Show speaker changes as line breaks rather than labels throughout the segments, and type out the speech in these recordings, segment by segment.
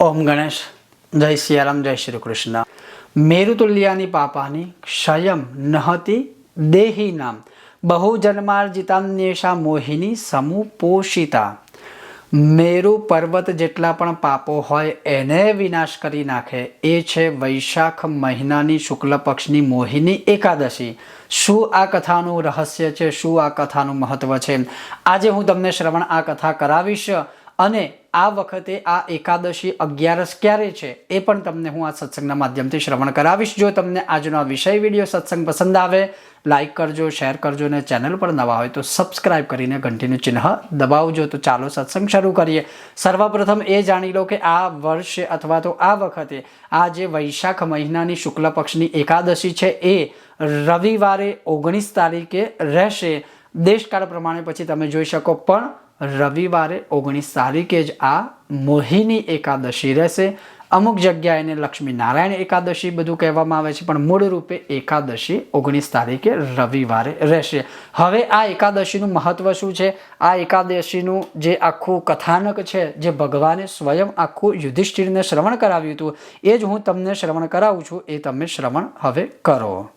ઓમ ગણેશ, જય સિયારામ, જય શ્રી કૃષ્ણ. મેરુતુલ્યાની પાપાની ક્ષયમ નહતી દેહી નામ. બહુ જન્માર્જિતાન્યેષા મોહિની સમુપોષિતા મેરુ પર્વત જેટલા પણ પાપો હોય, એને વિનાશ કરી નાખે. એ છે વૈશાખ મહિનાની શુક્લ પક્ષની મોહિની એકાદશી. શું આ કથાનું રહસ્ય છે? શું આ કથાનું મહત્વ છે? આજે હું તમને શ્રવણ આ કથા કરાવીશ અને આ વખતે આ એકાદશી અગિયારસ ક્યારે છે એ પણ તમને હું આ સત્સંગના માધ્યમથી શ્રવણ કરાવીશ. જો તમને આજનો આ વિષય વીડિયો સત્સંગ પસંદ આવે લાઇક કરજો, શેર કરજો અને ચેનલ પર નવા હોય તો સબસ્ક્રાઇબ કરીને ઘંટીનું ચિહ્ન દબાવજો. તો ચાલો સત્સંગ શરૂ કરીએ. સર્વપ્રથમ એ જાણી લો કે આ વર્ષે અથવા તો આ વખતે આ જે વૈશાખ મહિનાની શુક્લ પક્ષની એકાદશી છે એ રવિવારે ઓગણીસ તારીખે રહેશે. દેશકાળ પ્રમાણે પછી તમે જોઈ શકો, પણ રવિવારે ઓગણીસ તારીખે જ આ મોહિની એકાદશી રહેશે. અમુક જગ્યાએ એને લક્ષ્મી નારાયણ એકાદશી બધું કહેવામાં આવે છે, પણ મૂળ રૂપે એકાદશી ઓગણીસ તારીખે રવિવારે રહેશે. હવે આ એકાદશીનું મહત્વ શું છે? આ એકાદશીનું જે આખું કથાનક છે, જે ભગવાને સ્વયં આખું યુધિષ્ઠિરને શ્રવણ કરાવ્યું હતું, એ જ હું તમને શ્રવણ કરાવું છું, એ તમે શ્રવણ હવે કરો.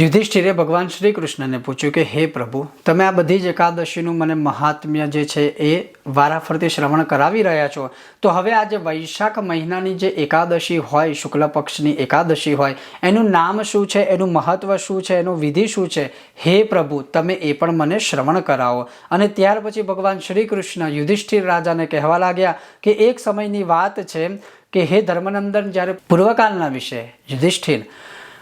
યુધિષ્ઠિરે ભગવાન શ્રી કૃષ્ણને પૂછ્યું કે, હે પ્રભુ, તમે આ બધી જ એકાદશીનું મને મહાત્મ્ય જે છે એ વારાફરતી શ્રવણ કરાવી રહ્યા છો. તો હવે આ જે વૈશાખ મહિનાની જે એકાદશી હોય, શુક્લ પક્ષની એકાદશી હોય, એનું નામ શું છે? એનું મહત્વ શું છે? એનું વિધિ શું છે? હે પ્રભુ, તમે એ પણ મને શ્રવણ કરાવો. અને ત્યાર પછી ભગવાન શ્રી કૃષ્ણ યુધિષ્ઠિર રાજાને કહેવા લાગ્યા કે, એક સમયની વાત છે કે, હે ધર્મનંદન, જ્યારે પૂર્વકાળના વિશે, યુધિષ્ઠિર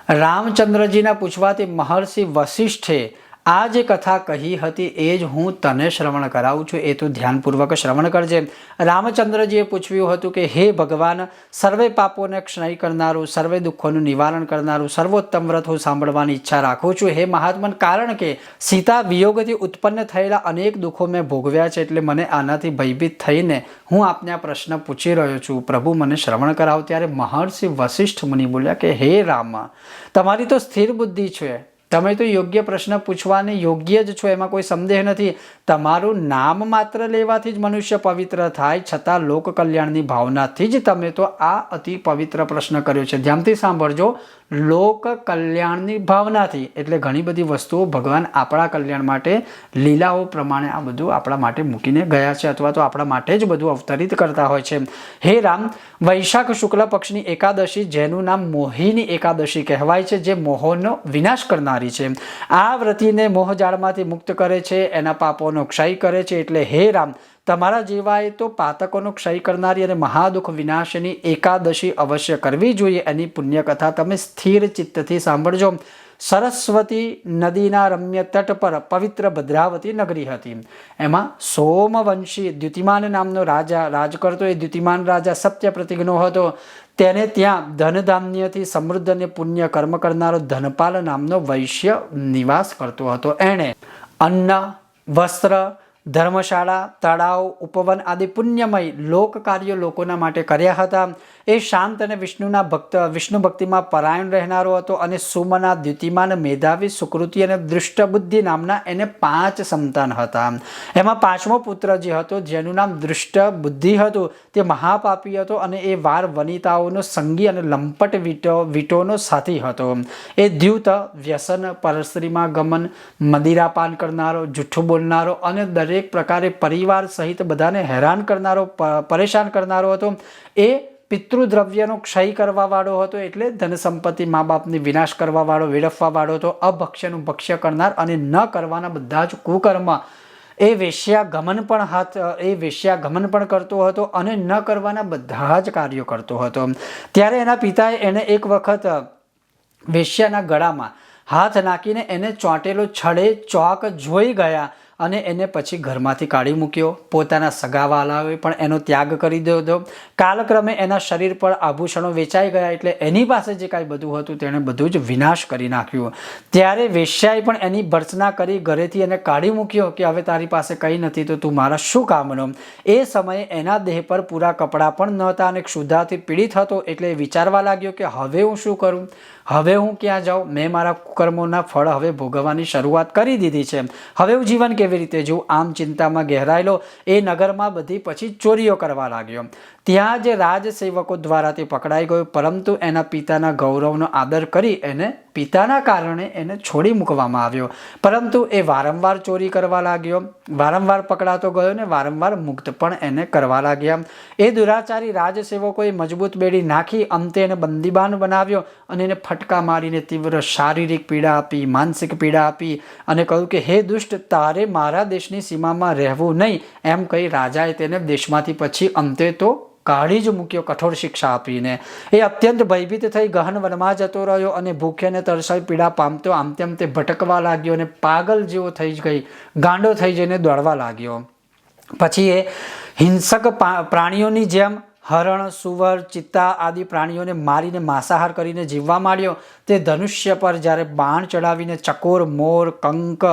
રામચંદ્રજીના પૂછવાથી મહર્ષિ વશિષ્ઠે આ જે કથા કહી હતી એ જ હું તને શ્રવણ કરાવું છું, એ તું ધ્યાનપૂર્વક શ્રવણ કરજે. રામચંદ્રજીએ પૂછવ્યું હતું કે, હે ભગવાન, સર્વે પાપોને ક્ષય કરનારું, સર્વે દુઃખોનું નિવારણ કરનારું, સર્વોત્તમ વ્રત હું સાંભળવાની ઈચ્છા રાખું છું. હે મહાત્મન, કારણ કે સીતા વિયોગથી ઉત્પન્ન થયેલા અનેક દુઃખો મેં ભોગવ્યા છે, એટલે મને આનાથી ભયભીત થઈને હું આપને આ પ્રશ્ન પૂછી રહ્યો છું. પ્રભુ, મને શ્રવણ કરાવો. ત્યારે મહર્ષિ વશિષ્ઠ મુનિ બોલ્યા કે, હે રામ, તમારી તો સ્થિર બુદ્ધિ છે. તમે તો યોગ્ય પ્રશ્ન પૂછવાને યોગ્ય જ છો, એમાં કોઈ સંદેહ નથી. તમારું નામ માત્ર લેવાથી જ મનુષ્ય પવિત્ર થાય, છતાં લોક કલ્યાણની ભાવનાથી જ તમે તો આ અતિ પવિત્ર પ્રશ્ન કર્યો છે. ધ્યાનથી સાંભળજો લોક કલ્યાણની ભાવનાથી. એટલે ઘણી બધી વસ્તુઓ ભગવાન આપણા કલ્યાણ માટે લીલાઓ પ્રમાણે આ બધું આપણા માટે મૂકીને ગયા છે અથવા તો આપણા માટે જ બધું અવતરિત કરતા હોય છે. હે રામ, વૈશાખ શુક્લ પક્ષની એકાદશી, જેનું નામ મોહિની એકાદશી કહેવાય છે, જે મોહનો વિનાશ કરનારી છે. આ વ્રતિને મોહજાળમાંથી મુક્ત કરે છે, એના પાપોનો ક્ષય કરે છે. એટલે હે રામ તમારા જેવાએ તો પાતકોનો ક્ષય કરનારી અને મહાદુઃખ વિનાશની એકાદશી અવશ્ય કરવી જોઈએ એની પુણ્યકથા તમે સ્થિર ચિત્તથી સાંભળજો. સરસ્વતી નદીના રમ્ય તટ પર પવિત્ર ભદ્રાવતી નગરી હતી. એમાં સોમવંશી દ્યુતિમાન નામનો રાજા રાજ કરતો એ દ્યુતિમાન રાજા સત્ય પ્રતિજ્ઞો હતો. તેને ત્યાં ધનધાન્યથી સમૃદ્ધ અને પુણ્ય કર્મ કરનારો ધનપાલ નામનો વૈશ્ય નિવાસ કરતો હતો. એણે અન્ન, વસ્ત્ર ધર્મશાળા તળાવ ઉપવન આદિ પુણ્યમય લોક કાર્યો લોકોના માટે કર્યા હતા. એ શાંત અને વિષ્ણુના ભક્ત, વિષ્ણુ ભક્તિમાં પરાયણ રહેનારો હતો અને સુમના દ્યુતિમાન મેધાવી સુકૃતિ અને દૃષ્ટબુદ્ધિ નામના એને પાંચ સંતાન હતા. એમાં પાંચમો પુત્ર જે હતો, જેનું નામ દૃષ્ટ બુદ્ધિ હતું, તે મહાપાપી હતો અને એ વાર વનિતાઓનો સંગી અને લંપટ વીટો, વીટોનો સાથી હતો. એ દ્યુત, વ્યસન, પરશ્રીમાં ગમન, મદિરાપાન કરનારો જૂઠું બોલનારો અને દરેક પ્રકારે પરિવાર સહિત બધાને હેરાન કરનારો પરેશાન કરનારો હતો. એ પિતૃદ્રવ્યનો ક્ષય કરવાવાળો હતો એટલે ધન સંપત્તિ મા બાપની વિનાશ કરવાવાળો વેડફવાવાળો હતો, અભક્ષ્યનું ભક્ષ્ય કરનાર અને ન કરવાના બધા જ કુકર્મ. એ વેશ્યા ગમન પણ હાથ, એ વેશ્યા ગમન પણ કરતો હતો અને ન કરવાના બધા જ કાર્યો કરતો હતો. ત્યારે એના પિતાએ એને એક વખત વેશ્યાના ગળામાં હાથ નાખીને એને ચોંટેલો છડે ચોક જોઈ ગયા. અને એને પછી ઘરમાંથી કાઢી મૂક્યો. પોતાના સગાવાલાઓએ પણ એનો ત્યાગ કરી દીધો. કાલક્રમે એના શરીર પર આભૂષણો વેચાઈ ગયા એટલે એની પાસે જે કાંઈ બધું હતું તેણે બધું જ વિનાશ કરી નાખ્યું. ત્યારે વેશ્યાએ પણ એની ભર્સના કરી ઘરેથી એને કાઢી મૂક્યો કે હવે તારી પાસે કંઈ નથી તો તું મારા શું કામનો એ સમયે એના દેહ પર પૂરા કપડાં પણ નહોતા અને ક્ષુધાથી પીડિત હતો એટલે વિચારવા લાગ્યો કે હવે હું શું કરું? હવે હું ક્યાં જાઉં? મેં મારા કુકર્મોના ફળ હવે ભોગવવાની શરૂઆત કરી દીધી છે. હવે હું જીવન કેવી કેવી રીતે જો આમ ચિંતામાં ગહેરાયેલો, એ નગરમાં બધી પછી ચોરીઓ કરવા લાગ્યો. ત્યાં જે રાજસેવકો દ્વારા તે પકડાઈ ગયો, પરંતુ એના પિતાના ગૌરવનો આદર કરી એને પિતાના કારણે એને છોડી મૂકવામાં આવ્યો. પરંતુ એ વારંવાર ચોરી કરવા લાગ્યો, વારંવાર પકડાતો ગયો ને વારંવાર મુક્ત પણ એને કરવા લાગ્યા. એ દુરાચારી રાજસેવકોએ મજબૂત બેડી નાખી, અંતે એને બંદીબાન બનાવ્યો અને એને ફટકા મારીને તીવ્ર શારીરિક પીડા આપી, માનસિક પીડા આપી અને કહ્યું કે, હે દુષ્ટ, તારે મારા દેશની સીમામાં રહેવું નહીં એમ કહી રાજાએ તેને દેશમાંથી પછી અંતે તો કાઢી જ મૂક્યો કઠોર શિક્ષા આપીને. એ અત્યંત ભયભીત થઈ ગહન વનમાં જતો રહ્યો અને ભૂખ્યાને તરસાઈ પીડા પામતો આમ તેમ તે ભટકવા લાગ્યો અને પાગલ જેવો થઈ ગઈ, ગાંડો થઈ જઈને દોડવા લાગ્યો. પછી એ હિંસક પ્રાણીઓની જેમ હરણ, સુવર, ચિત્તા આદિ પ્રાણીઓને મારીને માંસાહાર કરીને જીવવા માંડ્યો. તે ધનુષ્ય પર જ્યારે બાણ ચડાવીને ચકોર, મોર, કંક,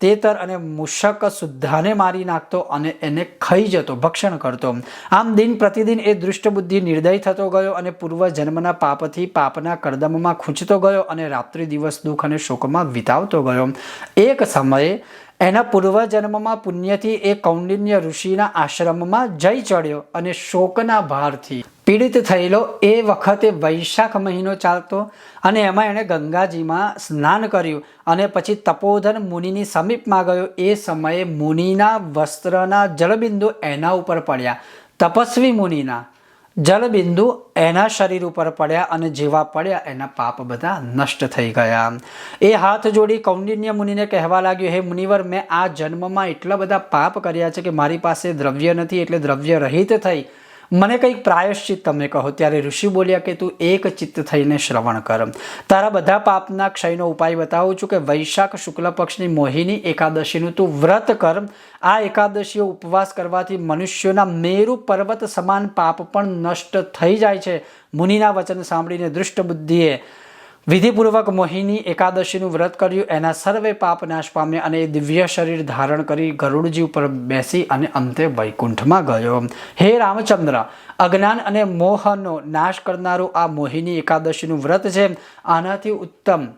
તેતર અને મૂષક સુદ્ધાને મારી નાખતો અને એને ખાઈ જતો, ભક્ષણ કરતો. આમ દિન પ્રતિદિન એ દૃષ્ટ બુદ્ધિ નિર્દય થતો ગયો અને પૂર્વ જન્મના પાપથી પાપના કરદમમાં ખૂંચતો ગયો અને રાત્રિ દિવસ દુઃખ અને શોકમાં વિતાવતો ગયો. એક સમયે એના પૂર્વજન્મમાં પુણ્યથી એ કૌંડિન્ય ઋષિના આશ્રમમાં જઈ ચડ્યો અને શોકના ભારથી પીડિત થયેલો એ વખતે વૈશાખ મહિનો ચાલતો અને એમાં એણે ગંગાજીમાં સ્નાન કર્યું અને પછી તપોધન મુનિની સમીપમાં ગયો. એ સમયે મુનિના વસ્ત્રના જળબિંદુ એના ઉપર પડ્યા. તપસ્વી મુનિના જલબિંદુ એના શરીર ઉપર પડ્યા અને જેવા પડ્યા, એના પાપ બધા નષ્ટ થઈ ગયા. એ હાથ જોડી કૌંડિન્ય મુનિને કહેવા લાગ્યું, હે મુનિવર, મેં આ જન્મમાં એટલા બધા પાપ કર્યા છે કે મારી પાસે દ્રવ્ય નથી, એટલે દ્રવ્ય રહિત થઈ મને કંઈક પ્રાયશ્ચિત તમે કહો. ત્યારે ઋષિ બોલ્યા કે તું એક ચિત્ત થઈને શ્રવણ કર. તારા બધા પાપના ક્ષયનો ઉપાય બતાવું છું કે વૈશાખ શુક્લ પક્ષની મોહિની એકાદશીનું તું વ્રત કર. આ એકાદશીઓ ઉપવાસ કરવાથી મનુષ્યોના મેરુ પર્વત સમાન પાપ પણ નષ્ટ થઈ જાય છે. મુનિના વચન સાંભળીને દુષ્ટ બુદ્ધિએ વિધિપૂર્વક મોહિની એકાદશીનું વ્રત કર્યું. એના સર્વે પાપ નાશ પામ્યા અને એ દિવ્ય શરીર ધારણ કરી ગરુડજી ઉપર બેસી અને અંતે વૈકુંઠમાં ગયો. હે રામચંદ્ર, અજ્ઞાન અને મોહનો નાશ કરનારું આ મોહિની એકાદશીનું વ્રત છે. આનાથી ઉત્તમ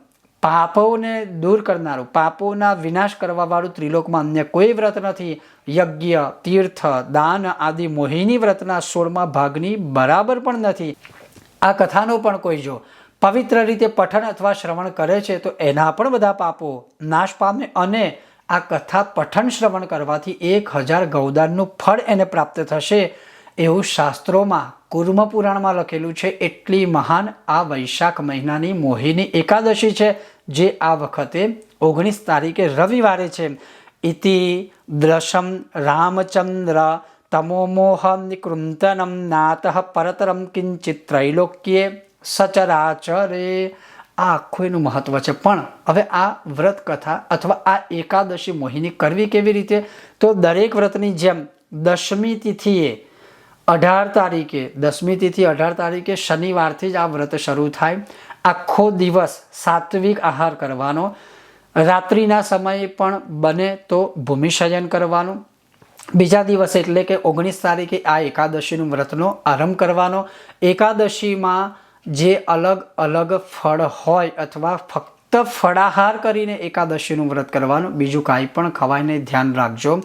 પાપોને દૂર કરનારું, પાપોના વિનાશ કરવાવાળું ત્રિલોકમાં અન્ય કોઈ વ્રત નથી. યજ્ઞ, તીર્થ, દાન આદિ મોહિની વ્રતના સોળમાં ભાગની બરાબર પણ નથી. આ કથાનો પણ કોઈ જો પવિત્ર રીતે પઠન અથવા શ્રવણ કરે છે, તો એના પણ બધા પાપો નાશ પામે અને આ કથા પઠન શ્રવણ કરવાથી એક હજાર ગૌદાનનું ફળ એને પ્રાપ્ત થશે. એવું શાસ્ત્રોમાં કુર્મ પુરાણમાં લખેલું છે, એટલી મહાન આ વૈશાખ મહિનાની મોહિની એકાદશી છે, જે આ વખતે ઓગણીસ તારીખે રવિવારે છે. ઇતિ દ્રશમ રામચંદ્ર તમોમોહ નિકૃંતનમ નાતઃ પરતરમ કિંચિત ત્રૈલોક્યે સચરાચરે આ આખું એનું મહત્વ છે. પણ હવે આ વ્રત કથા અથવા આ એકાદશી મોહિની કરવી કેવી રીતે? તો દરેક વ્રતની જેમ દશમી તિથિએ અઢાર તારીખે દસમી તિથિ અઢાર તારીખે શનિવારથી જ આ વ્રત શરૂ થાય. આખો દિવસ સાત્વિક આહાર કરવાનો. રાત્રિના સમયે પણ બને તો ભૂમિશયન કરવાનું. બીજા દિવસ એટલે કે ઓગણીસ તારીખે આ એકાદશીનું વ્રતનો આરંભ કરવાનો. એકાદશીમાં જે અલગ અલગ ફળ હોય અથવા ફક્ત ફળાહાર કરીને એકાદશીનું વ્રત કરવાનું, બીજું કાંઈ પણ ખવાઈને ધ્યાન રાખજો.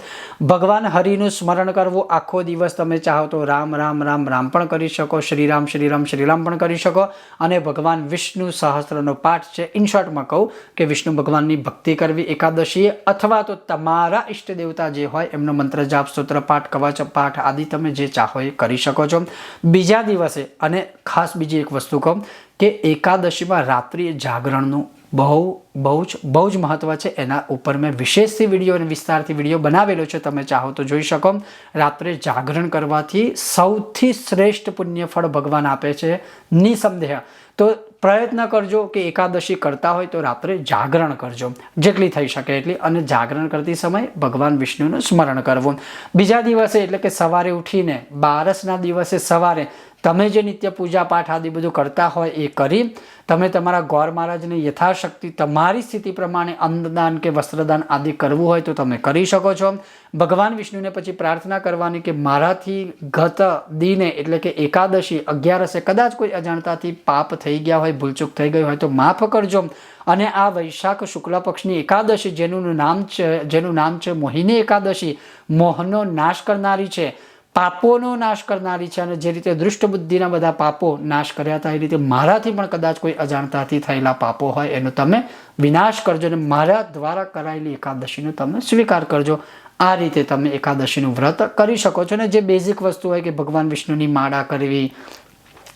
ભગવાન હરિનું સ્મરણ કરવું, આખો દિવસ તમે ચાહો તો રામ રામ રામ રામ પણ કરી શકો શ્રીરામ શ્રીરામ શ્રીરામ પણ કરી શકો. અને ભગવાન વિષ્ણુ સહસ્ત્રનો પાઠ છે, ઇન શોર્ટમાં કહું કે વિષ્ણુ ભગવાનની ભક્તિ કરવી એકાદશીએ અથવા તો તમારા ઇષ્ટ દેવતા જે હોય, એમનો મંત્ર જાપ, સ્તોત્ર, પાઠ, કવચ, પાઠ આદિ તમે જે ચાહો એ કરી શકો છો. બીજા દિવસે, અને ખાસ બીજી એક વસ્તુ કહું કે એકાદશીમાં રાત્રિ જાગરણનું બહુ બહુ જ બહુ જ મહત્ત્વ છે. એના ઉપર મેં વિશેષથી વીડિયો અને વિસ્તારથી વીડિયો બનાવેલો છે. તમે ચાહો તો જોઈ શકો. રાત્રે જાગરણ કરવાથી સૌથી શ્રેષ્ઠ પુણ્ય ફળ ભગવાન આપે છે. નિસંદેહ. તો પ્રયત્ન કરજો કે એકાદશી કરતા હોય તો રાત્રે જાગરણ કરજો. જેટલી થઈ શકે એટલી. અને જાગરણ કરતી સમયે ભગવાન વિષ્ણુનું સ્મરણ કરવું. બીજા દિવસે એટલે કે સવારે ઉઠીને બારસના દિવસે સવારે તમે જે નિત્ય પૂજા પાઠ આદિ બધું કરતા હોય એ કરી, તમે તમારા ગોર મહારાજને યથાશક્તિ તમારી સ્થિતિ પ્રમાણે અન્નદાન કે વસ્ત્રદાન આદિ કરવું હોય તો તમે કરી શકો છો. ભગવાન વિષ્ણુને પછી પ્રાર્થના કરવાની કે મારાથી ગત દિને એટલે કે એકાદશી અગિયારસે કદાચ કોઈ અજાણતાથી પાપ થઈ ગયા હોય, ભૂલચૂક થઈ ગઈ હોય તો માફ કરજો. અને આ વૈશાખ શુક્લ પક્ષની એકાદશી જેનું નામ છે, જેનું નામ છે મોહિની એકાદશી. મોહનો નાશ કરનારી છે. પાપોનો નાશ કરનારી છે અને જે રીતે દૃષ્ટ બુદ્ધિના બધા પાપો નાશ કર્યા હતા, એ રીતે મારાથી પણ કદાચ કોઈ અજાણતાથી થયેલા પાપો હોય, એનો તમે વિનાશ કરજો અને મારા દ્વારા કરાયેલી એકાદશીનો તમે સ્વીકાર કરજો. આ રીતે તમે એકાદશીનું વ્રત કરી શકો છો ને જે બેઝિક વસ્તુ હોય કે ભગવાન વિષ્ણુની માળા કરવી,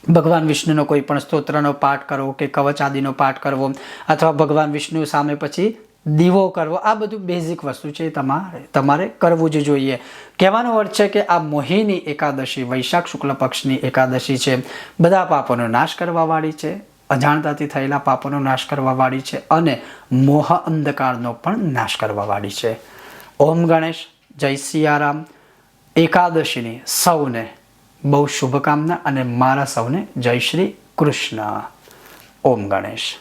ભગવાન વિષ્ણુનો કોઈ પણ સ્તોત્રનો પાઠ કરવો કે કવચ આદિનો પાઠ કરવો, અથવા ભગવાન વિષ્ણુ સામે પછી દીવો કરવો, આ બધું બેઝિક વસ્તુ છે તમારે તમારે કરવું જ જોઈએ. કહેવાનો અર્થ છે કે આ મોહિની એકાદશી, વૈશાખ શુક્લ પક્ષની એકાદશી છે. બધા પાપોનો નાશ કરવાવાળી છે, અજાણતાથી થયેલા પાપોનો નાશ કરવાવાળી છે અને મોહ અંધકારનો પણ નાશ કરવાવાળી છે. ઓમ ગણેશ, જય સિયારામ. એકાદશીની સૌને બહુ શુભકામના અને મારા સૌને જય શ્રી કૃષ્ણ. ઓમ ગણેશ.